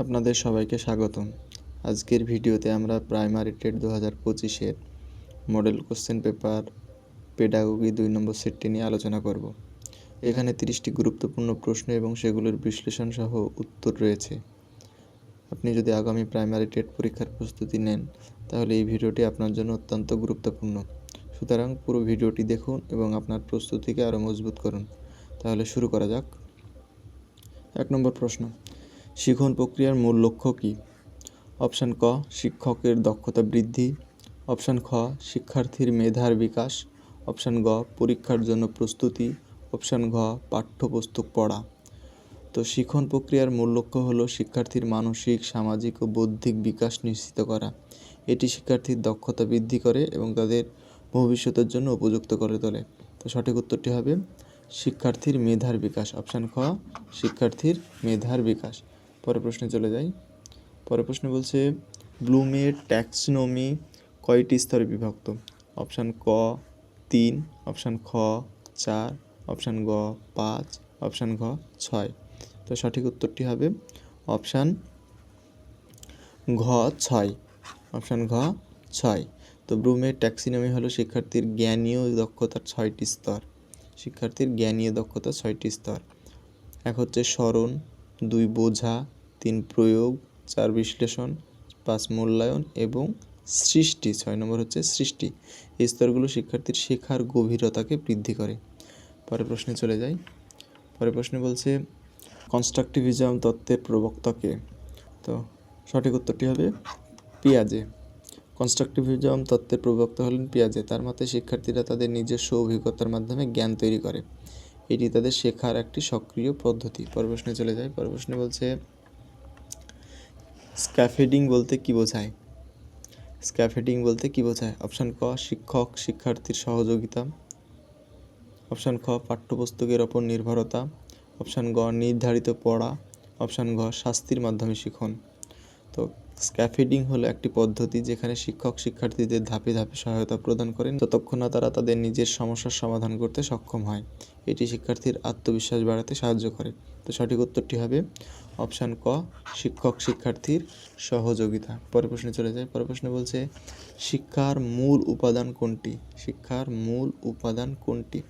আপনাদের সবাইকে স্বাগতম। আজকের ভিডিওতে আমরা প্রাইমারি টেট দু হাজার পঁচিশের মডেল কোশ্চেন পেপার পেডাগোগি দুই নম্বর সেটটি নিয়ে আলোচনা করব। এখানে তিরিশটি গুরুত্বপূর্ণ প্রশ্ন এবং সেগুলোর বিশ্লেষণ সহ উত্তর রয়েছে। আপনি যদি আগামী প্রাইমারি টেট পরীক্ষার প্রস্তুতি নেন, তাহলে এই ভিডিওটি আপনার জন্য অত্যন্ত গুরুত্বপূর্ণ। সুতরাং পুরো ভিডিওটি দেখুন এবং আপনার প্রস্তুতিকে আরও মজবুত করুন। তাহলে শুরু করা যাক। এক নম্বর প্রশ্ন শিখন প্রক্রিয়ার মূল লক্ষ্য কী? অপশান ক, শিক্ষকের দক্ষতা বৃদ্ধি। অপশান খ, শিক্ষার্থীর মেধার বিকাশ। অপশান গ, পরীক্ষার জন্য প্রস্তুতি। অপশান ঘ, পাঠ্যপুস্তক পড়া। তো শিখন প্রক্রিয়ার মূল লক্ষ্য হল শিক্ষার্থীর মানসিক, সামাজিক ও বৌদ্ধিক বিকাশ নিশ্চিত করা। এটি শিক্ষার্থীর দক্ষতা বৃদ্ধি করে এবং তাদের ভবিষ্যতের জন্য উপযুক্ত করে তোলে। তো সঠিক উত্তরটি হবে শিক্ষার্থীর মেধার বিকাশ। অপশান খ, শিক্ষার্থীর মেধার বিকাশ। পরের প্রশ্নে চলে যাই। পরের প্রশ্ন বলছে, ব্লুমের ট্যাক্সনোমি কয়টি স্তরে বিভক্ত? অপশান ক, তিন, অপশান খ, চার, অপশান গ, পাঁচ, অপশান ঘ, ছয়। তো সঠিক উত্তরটি হবে অপশান ঘ, ছয়। অপশান ঘ, ছয়। তো ব্লুমের ট্যাক্সিনমি হলো শিক্ষার্থীর জ্ঞানীয় দক্ষতার ছয়টি স্তর। শিক্ষার্থীর জ্ঞানীয় দক্ষতা ছয়টি স্তর। এক হচ্ছে স্মরণ দুই বোঝা, তিন প্রয়োগ, চার বিশ্লেষণ, পাঁচ মূল্যায়ন এবং সৃষ্টি, ছয় নম্বর হচ্ছে সৃষ্টি। এই স্তরগুলো শিক্ষার্থীর শেখার গভীরতাকে বৃদ্ধি করে। পরের প্রশ্নে চলে যাই। পরের প্রশ্নে বলছে কনস্ট্রাকটিভিজম তত্ত্বের প্রবক্তাকে তো সঠিক উত্তরটি হবে পিয়াজে। কনস্ট্রাকটিভিজম তত্ত্বের প্রবক্তা হলেন পিয়াজে। তার মতে, শিক্ষার্থীরা তাদের নিজস্ব অভিজ্ঞতার মাধ্যমে জ্ঞান তৈরি করে। এটি তাদের শেখার একটি সক্রিয় পদ্ধতি। পরের প্রশ্নে চলে যায় পরের প্রশ্নে বলছে, স্ক্যাফেডিং বলতে কি বোঝায়? স্ক্যাফেডিং বলতে কি বোঝায়? অপশান ক, শিক্ষক, শিক্ষার্থীর সহযোগিতা। অপশান খ, পাঠ্যপুস্তকের ওপর নির্ভরতা। অপশান গ, নির্ধারিত পড়া। অপশান ঘ, শাস্তির মাধ্যমে শিখন। তো স্ক্যাফেডিং হলো একটি পদ্ধতি যেখানে শিক্ষক শিক্ষার্থীদের ধাপে ধাপে সহায়তা প্রদান করেন যতক্ষণ না তারা তাদের নিজের সমস্যার সমাধান করতে সক্ষম হয়। এটি শিক্ষার্থীর আত্মবিশ্বাস বাড়াতে সাহায্য করে। তো সঠিক উত্তরটি হবে অপশান ক, শিক্ষক শিক্ষার্থীর সহযোগিতা। পরের প্রশ্নে চলে যায় পরের প্রশ্নে বলছে, শিক্ষার মূল উপাদান কোনটি? শিক্ষার মূল উপাদান কোনটি?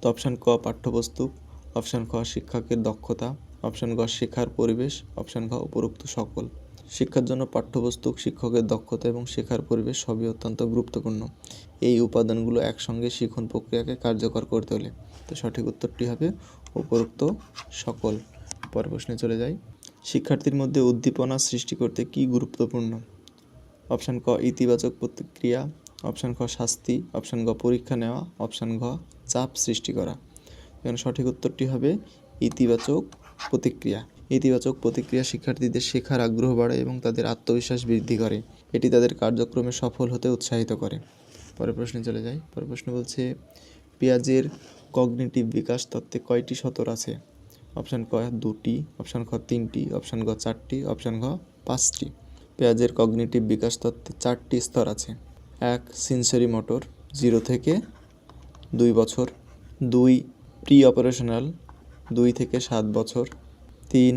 তো অপশান ক, পাঠ্যপুস্তক। অপশান খ, শিক্ষকের দক্ষতা। অপশান গ শেখার পরিবেশ। অপশান ঘ, উপরোক্ত সকল। শিক্ষার জন্য পাঠ্যপুস্তক, শিক্ষকের দক্ষতা এবং শেখার পরিবেশ সবই অত্যন্ত গুরুত্বপূর্ণ। এই উপাদানগুলো একসঙ্গে শিখন প্রক্রিয়াকে কার্যকর করে তোলে তো সঠিক উত্তরটি হবে উপরোক্ত সকল। পর প্রশ্নে চলে যাই। শিক্ষার্থীর মধ্যে উদ্দীপনা সৃষ্টি করতে কি গুরুত্বপূর্ণ? অপশান ক, ইতিবাচক প্রতিক্রিয়া। অপশান খ শাস্তি। অপশান গ পরীক্ষা নেওয়া। অপশান ঘ, চাপ সৃষ্টি করা। এখানে সঠিক উত্তরটি হবে ইতিবাচক প্রতিক্রিয়া। ইতিবাচক প্রতিক্রিয়া শিক্ষার্থীদের শেখার আগ্রহ বাড়ায় এবং তাদের আত্মবিশ্বাস বৃদ্ধি করে। এটি তাদের কার্যক্রমে সফল হতে উৎসাহিত করে। পরের প্রশ্নে চলে যাই। পরের প্রশ্ন বলছে, পেঁয়াজের কগনিটিভ বিকাশ তত্ত্বে কয়টি সতর আছে? অপশান ক, দুটি। অপশান খ, তিনটি। অপশান গ, চারটি। অপশান ঘ, পাঁচটি। পেঁয়াজের কগনিটিভ বিকাশ তত্ত্বে চারটি স্তর আছে। এক, সিনসরি মোটর। জিরো থেকে দুই বছর। দুই প্রি অপারেশনাল দুই থেকে সাত বছর। তিন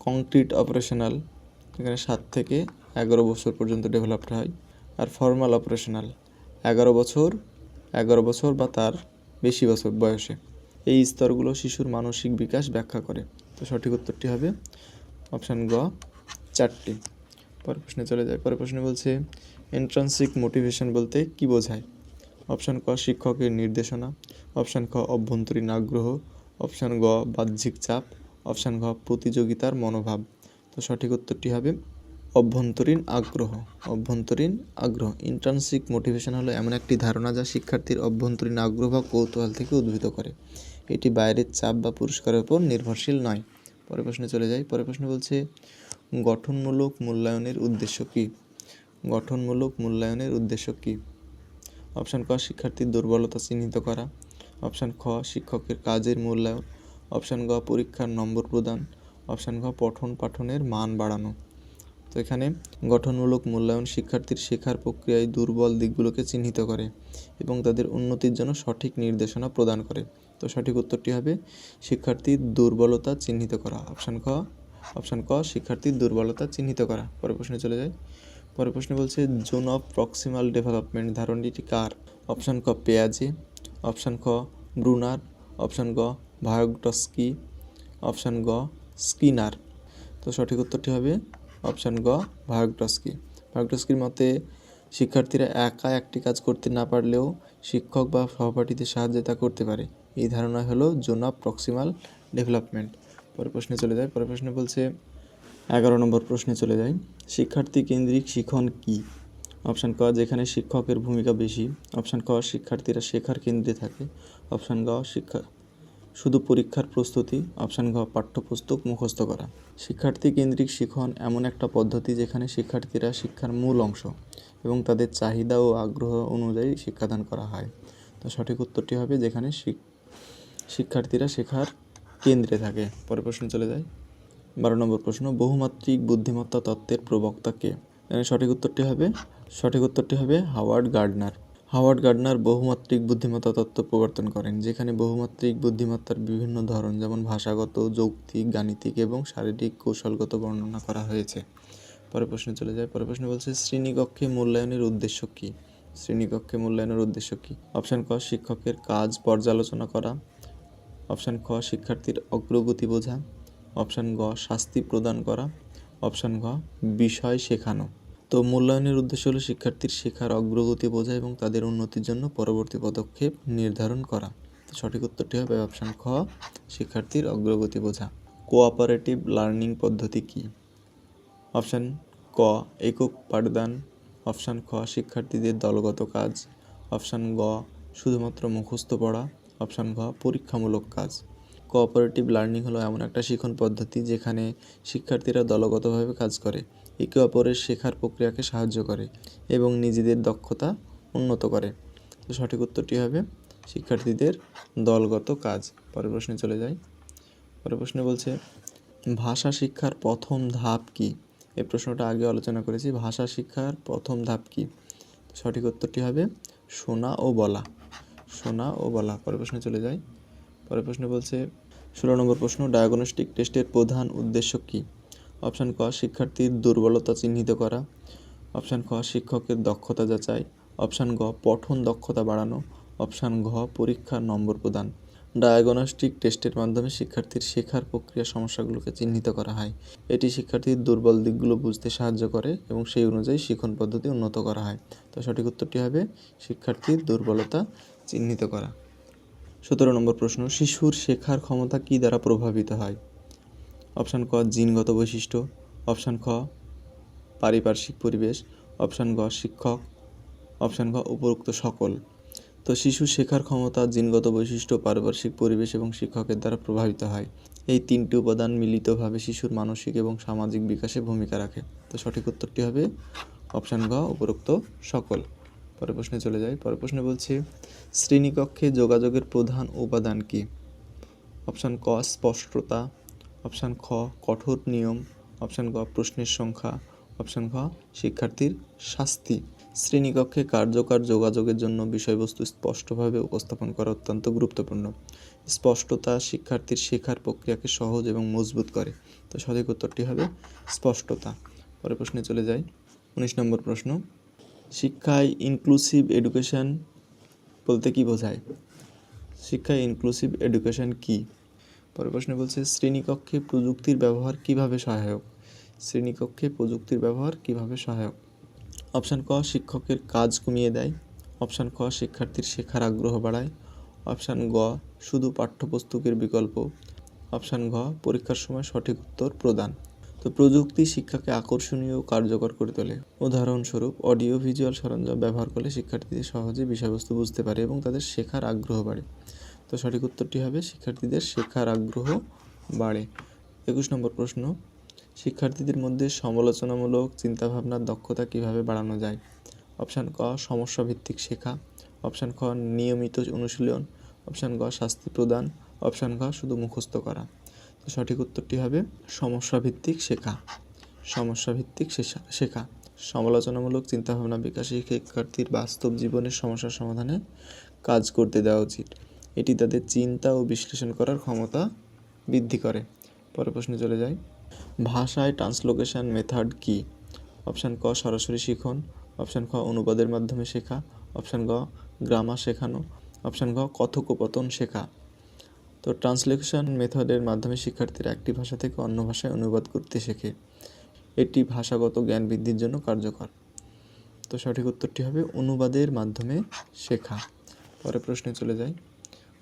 কংক্রিট অপারেশনাল এখানে সাত থেকে এগারো বছর পর্যন্ত ডেভেলপড হয়। আর ফর্মাল অপারেশনাল এগারো বছর এগারো বছর বা তার বেশি বছর বয়সে। এই স্তরগুলো শিশুর মানসিক বিকাশ ব্যাখ্যা করে। তো সঠিক উত্তরটি হবে অপশান গ, চারটি। পরের প্রশ্নে চলে যায় পরের প্রশ্নে বলছে এন্ট্রান্সিক মোটিভেশন বলতে কি বোঝায়? অপশান ক, শিক্ষকের নির্দেশনা। অপশান খ, অভ্যন্তরীণ আগ্রহ। অপশান গ, বাহ্যিক চাপ। অপশান ঘ, প্রতিযোগিতার মনোভাব। তো সঠিক উত্তরটি হবে অভ্যন্তরীণ আগ্রহ। অভ্যন্তরীণ আগ্রহ। ইন্টার্নশিপ মোটিভেশন হলো এমন একটি ধারণা যা শিক্ষার্থীর অভ্যন্তরীণ আগ্রহ বা কৌতূহল থেকে উদ্ভূত করে। এটি বাইরের চাপ বা পুরস্কারের উপর নির্ভরশীল নয়। পরের প্রশ্নে চলে যাই। পরের প্রশ্ন বলছে, গঠনমূলক মূল্যায়নের উদ্দেশ্য কী? গঠনমূলক মূল্যায়নের উদ্দেশ্য কী? অপশান ক, শিক্ষার্থীর দুর্বলতা চিহ্নিত করা। অপশান খ, শিক্ষকের কাজের মূল্যায়ন। অপশান গ, পরীক্ষার নম্বর প্রদান। অপশান ঘ, পঠন পাঠনের মান বাড়ানো। তো এখানে গঠনমূলক মূল্যায়ন শিক্ষার্থীর শেখার প্রক্রিয়ায় দুর্বল দিকগুলোকে চিহ্নিত করে এবং তাদের উন্নতির জন্য সঠিক নির্দেশনা প্রদান করে। তো সঠিক উত্তরটি হবে শিক্ষার্থীর দুর্বলতা চিহ্নিত করা। অপশান খ অপশান ক, শিক্ষার্থীর দুর্বলতা চিহ্নিত করা। পরের প্রশ্নে চলে যায় পরের প্রশ্নে বলছে জোন অফ প্রক্সিমাল ডেভেলপমেন্ট ধারণটি কার? অপশান ক, পেয়াজে। অপশান খ ব্রুনার। অপশান গ ভায়োগটস্কি অপশান গ, স্কিনার। তো সঠিক উত্তরটি হবে অপশান গ ভায়োগটস্কি ভায়োগটস্কির মতে, শিক্ষার্থীরা একা একটি কাজ করতে না পারলেও শিক্ষক বা সহপাঠীদের সাহায্যে তা করতে পারে। এই ধারণা হলো জোন অফ প্রক্সিমাল ডেভেলপমেন্ট। পরের প্রশ্নে চলে যায় পরের প্রশ্নে বলছে, এগারো নম্বর প্রশ্নে চলে যাই। শিক্ষার্থী কেন্দ্রিক শিখন কি? অপশান ক, যেখানে শিক্ষকের ভূমিকা বেশি। অপশান ক, শিক্ষার্থীরা শেখার কেন্দ্রে থাকে। অপশান গ, শিক্ষা শুধু পরীক্ষার প্রস্তুতি। অপশান ঘ পাঠ্যপুস্তক মুখস্থ করা। শিক্ষার্থী কেন্দ্রিক শিখন এমন একটা পদ্ধতি যেখানে শিক্ষার্থীরা শিক্ষার মূল অংশ এবং তাদের চাহিদা ও আগ্রহ অনুযায়ী শিক্ষাদান করা হয়। তো সঠিক উত্তরটি হবে যেখানে শিক্ষার্থীরা শেখার কেন্দ্রে থাকে। পরের প্রশ্ন চলে যায়। বারো নম্বর প্রশ্ন, বহুমাত্রিক বুদ্ধিমত্তা তত্ত্বের প্রবক্তা কে? সঠিক উত্তরটি হবে, সঠিক উত্তরটি হবে হাওয়ার্ড গার্ডনার। হাওয়ার্ড গার্ডনার বহুমাত্রিক বুদ্ধিমত্তা তত্ত্ব প্রবর্তন করেন, যেখানে বহুমাত্রিক বুদ্ধিমত্তার বিভিন্ন ধরন, যেমন ভাষাগত, যৌক্তিক, গাণিতিক এবং শারীরিক কৌশলগত বর্ণনা করা হয়েছে। পরে প্রশ্নে চলে যায় পরে প্রশ্ন বলছে, শ্রেণীকক্ষে মূল্যায়নের উদ্দেশ্য কী? শ্রেণীকক্ষে মূল্যায়নের উদ্দেশ্য কী? অপশান ক, শিক্ষকের কাজ পর্যালোচনা করা। অপশান খ, শিক্ষার্থীর অগ্রগতি বোঝা। অপশান গ, শাস্তি প্রদান করা। অপশান ঘ, বিষয় শেখানো। তো মূল্যায়নের উদ্দেশ্য হলো শিক্ষার্থীর শেখার অগ্রগতি বোঝা এবং তাদের উন্নতির জন্য পরবর্তী পদক্ষেপ নির্ধারণ করা। তো সঠিক উত্তরটি হবে অপশান খ, শিক্ষার্থীর অগ্রগতি বোঝা। কোঅপারেটিভ লার্নিং পদ্ধতি কী? অপশান ক, একক পাঠদান। অপশান খ, শিক্ষার্থীদের দলগত কাজ। অপশান গ, শুধুমাত্র মুখস্থ পড়া। অপশান ঘ, পরীক্ষামূলক কাজ। কোঅপারেটিভ লার্নিং হলো এমন একটা শিক্ষণ পদ্ধতি যেখানে শিক্ষার্থীরা দলগতভাবে কাজ করে, একে অপরের শেখার প্রক্রিয়াকে সাহায্য করে এবং নিজেদের দক্ষতা উন্নত করে। তো সঠিক উত্তরটি হবে শিক্ষার্থীদের দলগত কাজ। পরের প্রশ্নে চলে যাই। পরের প্রশ্নে বলছে, ভাষা শিক্ষার প্রথম ধাপ কি? এই প্রশ্নটা আগে আলোচনা করেছি, ভাষা শিক্ষার প্রথম ধাপ কি? সঠিক উত্তরটি হবে শোনা ও বলা। শোনা ও বলা। পরের প্রশ্নে চলে যাই। পরের প্রশ্ন বলছে, ষোলো নম্বর প্রশ্ন ডায়াগনস্টিক টেস্টের প্রধান উদ্দেশ্য কী? অপশান ক, শিক্ষার্থীর দুর্বলতা চিহ্নিত করা। অপশান খ, শিক্ষকের দক্ষতা যাচাই। অপশান গ, পঠন দক্ষতা বাড়ানো। অপশান ঘ, পরীক্ষার নম্বর প্রদান। ডায়াগনস্টিক টেস্টের মাধ্যমে শিক্ষার্থীর শেখার প্রক্রিয়া সমস্যাগুলোকে চিহ্নিত করা হয়। এটি শিক্ষার্থীর দুর্বল দিকগুলো বুঝতে সাহায্য করে এবং সেই অনুযায়ী শিক্ষণ পদ্ধতি উন্নত করা হয়। তো সঠিক উত্তরটি হবে, শিক্ষার্থীর দুর্বলতা চিহ্নিত করা। সতেরো নম্বর প্রশ্ন, শিশুর শেখার ক্ষমতা কী দ্বারা প্রভাবিত হয়? অপশান ক, জিনগত বৈশিষ্ট্য। অপশান খ, পারিপার্শ্বিক পরিবেশ। অপশান গ, শিক্ষক। অপশান গ, উপরোক্ত সকল। তো শিশু শেখার ক্ষমতা জিনগত বৈশিষ্ট্য, পারিপার্শ্বিক পরিবেশ এবং শিক্ষকের দ্বারা প্রভাবিত হয়। এই তিনটি উপাদান মিলিতভাবে শিশুর মানসিক এবং সামাজিক বিকাশে ভূমিকা রাখে। তো সঠিক উত্তরটি হবে অপশান গ, উপরোক্ত সকল। পরের প্রশ্নে চলে যাই। পরের প্রশ্নে বলছে, শ্রেণীকক্ষে যোগাযোগের প্রধান উপাদান কী? অপশান ক, স্পষ্টতা। অপশান খ, কঠোর নিয়ম। অপশান গ, প্রশ্নের সংখ্যা। অপশান ঘ, শিক্ষার্থীর শাস্তি। শ্রেণীকক্ষে কার্যকর যোগাযোগের জন্য বিষয়বস্তু স্পষ্টভাবে উপস্থাপন করা অত্যন্ত গুরুত্বপূর্ণ। স্পষ্টতা শিক্ষার্থীর শেখার প্রক্রিয়াকে সহজ এবং মজবুত করে। তো সঠিক উত্তরটি হবে স্পষ্টতা। পরের প্রশ্নে চলে যাই। উনিশ নম্বর প্রশ্ন শিক্ষায় ইনক্লুসিভ এডুকেশন বলতে কী বোঝায়? শিক্ষায় ইনক্লুসিভ এডুকেশন কী? পরের প্রশ্নে বলছে, শ্রেণীকক্ষে প্রযুক্তির ব্যবহার কীভাবে সহায়ক? শ্রেণীকক্ষে প্রযুক্তির ব্যবহার কীভাবে সহায়ক? অপশান ক, শিক্ষকের কাজ কমিয়ে দেয়। অপশান খ শিক্ষার্থীর শেখার আগ্রহ বাড়ায়। অপশান গ, শুধু পাঠ্যপুস্তকের বিকল্প। অপশান ঘ পরীক্ষার সময় সঠিক উত্তর প্রদান। তো প্রযুক্তি শিক্ষাকে আকর্ষণীয় ও কার্যকর করে তোলে। উদাহরণস্বরূপ, অডিও ভিজুয়াল সরঞ্জাম ব্যবহার করলে শিক্ষার্থীদের সহজে বিষয়বস্তু বুঝতে পারে এবং তাদের শেখার আগ্রহ বাড়ে। তো সঠিক উত্তরটি হবে, শিক্ষার্থীদের শেখার আগ্রহ বাড়ে। একুশ নম্বর প্রশ্ন, শিক্ষার্থীদের মধ্যে সমালোচনামূলক চিন্তাভাবনার দক্ষতা কীভাবে বাড়ানো যায়? অপশান ক সমস্যা ভিত্তিক শেখা। অপশান খ, নিয়মিত অনুশীলন। অপশান গ, শাস্তি প্রদান। অপশান ঘ, শুধু মুখস্থ করা। সঠিক উত্তরটি হবে সমস্যা ভিত্তিক শেখা। সমস্যা ভিত্তিক শেখা। সমালোচনামূলক চিন্তাভাবনা বিকাশে শিক্ষার্থীর বাস্তব জীবনের সমস্যার সমাধানে কাজ করতে দেওয়া উচিত। এটি তাদের চিন্তা ও বিশ্লেষণ করার ক্ষমতা বৃদ্ধি করে। পরের প্রশ্নে চলে যাই। ভাষায় ট্রান্সলোকেশন মেথড কি? অপশান ক, সরাসরি শিখন। অপশান খ, অনুবাদের মাধ্যমে শেখা। অপশান গ, গ্রামার শেখানো। অপশান গ, কথোপকথন শেখা। তো ট্রান্সলেশন মেথডের মাধ্যমে শিক্ষার্থীরা একটি ভাষা থেকে অন্য ভাষায় অনুবাদ করতে শেখে। এটি ভাষাগত জ্ঞান বৃদ্ধির জন্য কার্যকর। তো সঠিক উত্তরটি হবে অনুবাদের মাধ্যমে শেখা। পরের প্রশ্নে চলে যাই।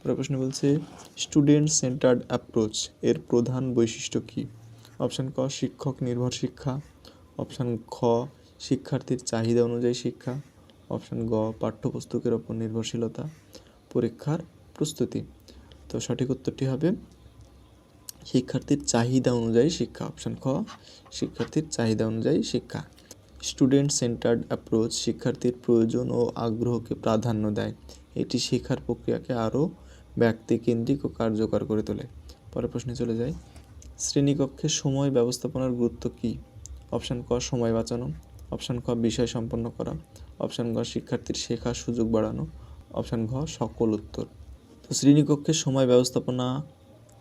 পরের প্রশ্ন বলছে, স্টুডেন্ট সেন্টার্ড অ্যাপ্রোচ এর প্রধান বৈশিষ্ট্য কী? অপশান ক, শিক্ষক নির্ভর শিক্ষা। অপশান খ, শিক্ষার্থীর চাহিদা অনুযায়ী শিক্ষা। অপশান গ, পাঠ্যপুস্তকের ওপর নির্ভরশীলতা। পরীক্ষার প্রস্তুতি। তো সঠিক উত্তরটি হবে শিক্ষার্থীর চাহিদা অনুযায়ী শিক্ষা অপশান খ, শিক্ষার্থীর চাহিদা অনুযায়ী শিক্ষা। স্টুডেন্ট সেন্টার্ড অ্যাপ্রোচ শিক্ষার্থীর প্রয়োজন ও আগ্রহকে প্রাধান্য দেয়। এটি শেখার প্রক্রিয়াকে আরও ব্যক্তিকেন্দ্রিক ও কার্যকর করে তোলে। পরের প্রশ্নে চলে যাই। শ্রেণীকক্ষে সময় ব্যবস্থাপনার গুরুত্ব কী? অপশান ক, সময় বাঁচানো। অপশান খ, বিষয় সম্পন্ন করা। অপশান গ, শিক্ষার্থীর শেখার সুযোগ বাড়ানো। অপশান ঘ, সকল উত্তর। তো শ্রেণীকক্ষে সময় ব্যবস্থাপনা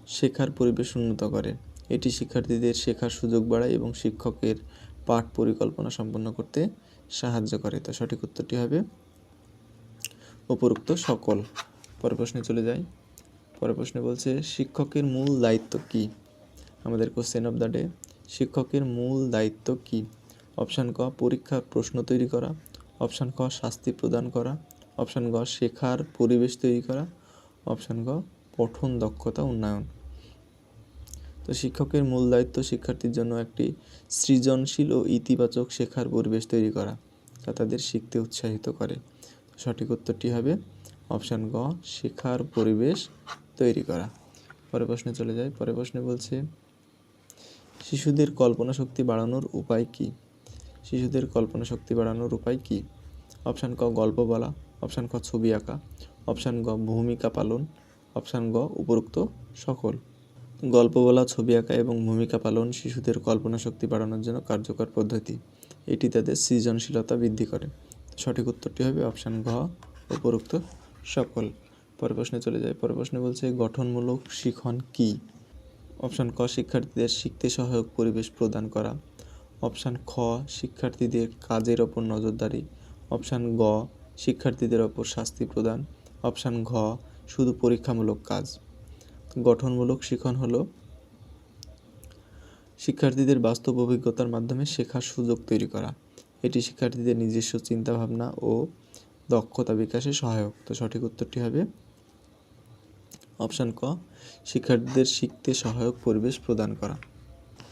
শেখার পরিবেশ উন্নত করে। এটি শিক্ষার্থীদের শেখার সুযোগ বাড়ায় এবং শিক্ষকের পাঠ পরিকল্পনা সম্পন্ন করতে সাহায্য করে। তো সঠিক উত্তরটি হবে উপরোক্ত সকল। পরের প্রশ্নে চলে যাই। পরের প্রশ্নে বলছে, শিক্ষকের মূল দায়িত্ব কী? আমাদের কোশ্চেন অফ দ্য ডে শিক্ষকের মূল দায়িত্ব কী? অপশান ক, পরীক্ষার প্রশ্ন তৈরি করা। অপশান ক, শাস্তি প্রদান করা। অপশান গ, শেখার পরিবেশ তৈরি করা। অপশান গ, পঠন দক্ষতা উন্নয়ন। তো শিক্ষকের মূল দায়িত্ব শিক্ষার্থীর জন্য একটি সৃজনশীল ও ইতিবাচক শেখার পরিবেশ তৈরি করা যা তাদের শিখতে উৎসাহিত করে। সঠিক উত্তরটি হবে অপশান গ, শেখার পরিবেশ তৈরি করা। পরের প্রশ্নে চলে যায় পরের প্রশ্নে বলছে, শিশুদের কল্পনা শক্তি বাড়ানোর উপায় কী? শিশুদের কল্পনা শক্তি বাড়ানোর উপায় কী? অপশান ক, গল্প বলা। অপশান ক, ছবি আঁকা। অপশান গ, ভূমিকা পালন। অপশান গ, উপরোক্ত সকল। গল্প বলা, ছবি আঁকা এবং ভূমিকা পালন শিশুদের কল্পনা শক্তি বাড়ানোর জন্য কার্যকর পদ্ধতি। এটি তাদের সৃজনশীলতা বৃদ্ধি করে। সঠিক উত্তরটি হবে অপশান ঘ, উপরোক্ত সকল। পরের প্রশ্নে চলে যায় পরের প্রশ্নে বলছে, গঠনমূলক শিখন কী? অপশান ক, শিক্ষার্থীদের শিখতে সহায়ক পরিবেশ প্রদান করা। অপশান খ, শিক্ষার্থীদের কাজের ওপর নজরদারি। অপশান গ, শিক্ষার্থীদের ওপর শাস্তি প্রদান। অপশান ঘ, শুধু পরীক্ষামূলক কাজ। গঠনমূলক শিখন হলো শিক্ষার্থীদের বাস্তব অভিজ্ঞতার মাধ্যমে শেখার সুযোগ তৈরি করা। এটি শিক্ষার্থীদের নিজস্ব চিন্তাভাবনা ও দক্ষতা বিকাশে সহায়ক। তো সঠিক উত্তরটি হবে অপশান ক, শিক্ষার্থীদের শিখতে সহায়ক পরিবেশ প্রদান করা।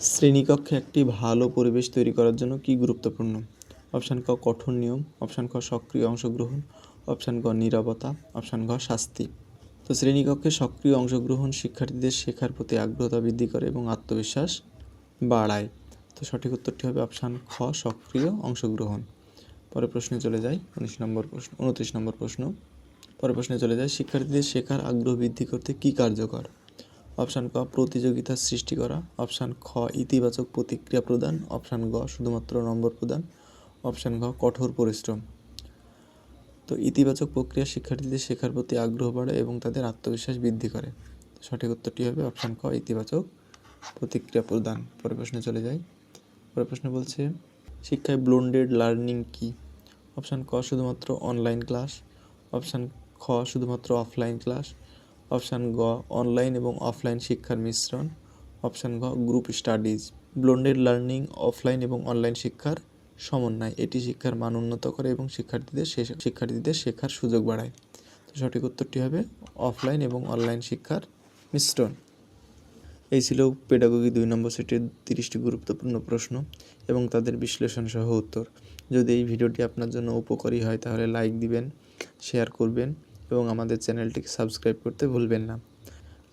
শ্রেণীকক্ষে একটি ভালো পরিবেশ তৈরি করার জন্য কি গুরুত্বপূর্ণ? অপশান ক, কঠোর নিয়ম। অপশান ক সক্রিয় অংশগ্রহণ। অপশান ক নীরবতা, অপশান ঘ, শাস্তি। তো শ্রেণীকক্ষে সক্রিয় অংশগ্রহণ শিক্ষার্থীদের শেখার প্রতি আগ্রহতা বৃদ্ধি করে এবং আত্মবিশ্বাস বাড়ায়। তো সঠিক উত্তরটি হবে অপশান খ, সক্রিয় অংশগ্রহণ। পরের প্রশ্নে চলে যাই, উনিশ নম্বর প্রশ্ন, উনত্রিশ নম্বর প্রশ্ন। পরের প্রশ্নে চলে যায় শিক্ষার্থীদের শেখার আগ্রহ বৃদ্ধি করতে কী কার্যকর? অপশান ক প্রতিযোগিতার সৃষ্টি করা। অপশান খ, ইতিবাচক প্রতিক্রিয়া প্রদান। অপশান গ, শুধুমাত্র নম্বর প্রদান। অপশান ঘ, কঠোর পরিশ্রম। তো ইতিবাচক প্রক্রিয়া শিক্ষার্থীদের শেখার প্রতি আগ্রহ বাড়ে এবং তাদের আত্মবিশ্বাস বৃদ্ধি করে। সঠিক উত্তরটি হবে অপশান ক, ইতিবাচক প্রতিক্রিয়া প্রদান। পরের প্রশ্নে চলে যাই। পরের প্রশ্ন বলছে, শিক্ষায় ব্লোন্ডেড লার্নিং কি? অপশান ক, শুধুমাত্র অনলাইন ক্লাস অপশান খ, শুধুমাত্র অফলাইন ক্লাস অপশান গ অনলাইন এবং অফলাইন শিক্ষার মিশ্রণ। অপশান ঘ group studies blended learning offline এবং অনলাইন শিক্ষার সমন্বয়। এটি শিক্ষার মান উন্নত করে এবং শিক্ষার্থীদের শিক্ষার্থীদের শেখার সুযোগ বাড়ায়। তো সঠিক উত্তরটি হবে অফলাইন এবং অনলাইন শিক্ষার মিশ্রণ। এই ছিল পেডাগোগি দুই নম্বর সেটের তিরিশটি গুরুত্বপূর্ণ প্রশ্ন এবং তাদের বিশ্লেষণ সহ উত্তর। যদি এই ভিডিওটি আপনার জন্য উপকারী হয়, তাহলে লাইক দিবেন, শেয়ার করবেন এবং আমাদের চ্যানেলটিকে সাবস্ক্রাইব করতে ভুলবেন না।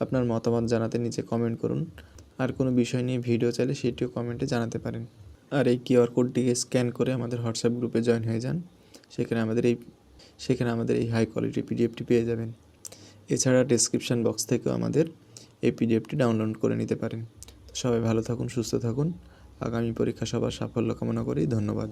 আপনার মতামত জানাতে নিচে কমেন্ট করুন। আর কোনো বিষয় নিয়ে ভিডিও চাইলে সেটিও কমেন্টে জানাতে পারেন। আর এই কিউআর কোডটিকে স্ক্যান করে আমাদের হোয়াটসঅ্যাপ গ্রুপে জয়েন হয়ে যান। সেখানে আমাদের এই, সেখানে আমাদের এই হাই কোয়ালিটি পিডিএফটি পেয়ে যাবেন। এছাড়া ডেসক্রিপশন বক্স থেকেও আমাদের এই পিডিএফটি ডাউনলোড করে নিতে পারেন। সবাই ভালো থাকুন, সুস্থ থাকুন। আগামী পরীক্ষা সবার সাফল্য কামনা করি। ধন্যবাদ।